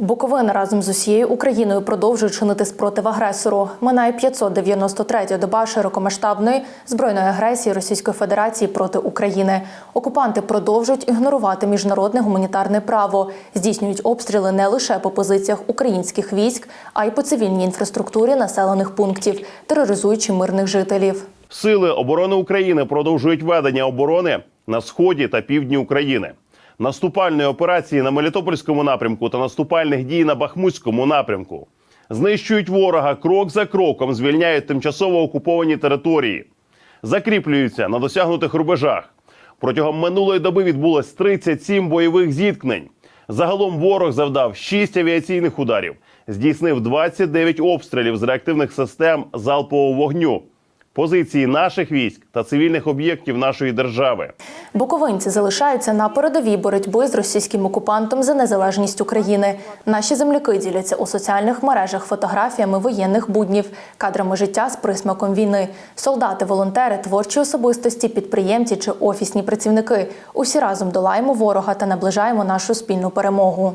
Буковина разом з усією Україною продовжує чинити спротив агресору. Минає 593-я доба широкомасштабної збройної агресії Російської Федерації проти України. Окупанти продовжують ігнорувати міжнародне гуманітарне право, здійснюють обстріли не лише по позиціях українських військ, а й по цивільній інфраструктурі населених пунктів, тероризуючи мирних жителів. Сили оборони України продовжують ведення оборони на сході та півдні України. Наступальної операції на Мелітопольському напрямку та наступальних дій на Бахмутському напрямку знищують ворога крок за кроком, звільняють тимчасово окуповані території, закріплюються на досягнутих рубежах. Протягом минулої доби відбулось 37 бойових зіткнень. Загалом ворог завдав 6 авіаційних ударів, здійснив 29 обстрілів з реактивних систем залпового вогню, позиції наших військ та цивільних об'єктів нашої держави. Буковинці залишаються на передовій боротьби з російським окупантом за незалежність України. Наші земляки діляться у соціальних мережах фотографіями воєнних буднів, кадрами життя з присмаком війни. Солдати, волонтери, творчі особистості, підприємці чи офісні працівники. Усі разом долаємо ворога та наближаємо нашу спільну перемогу.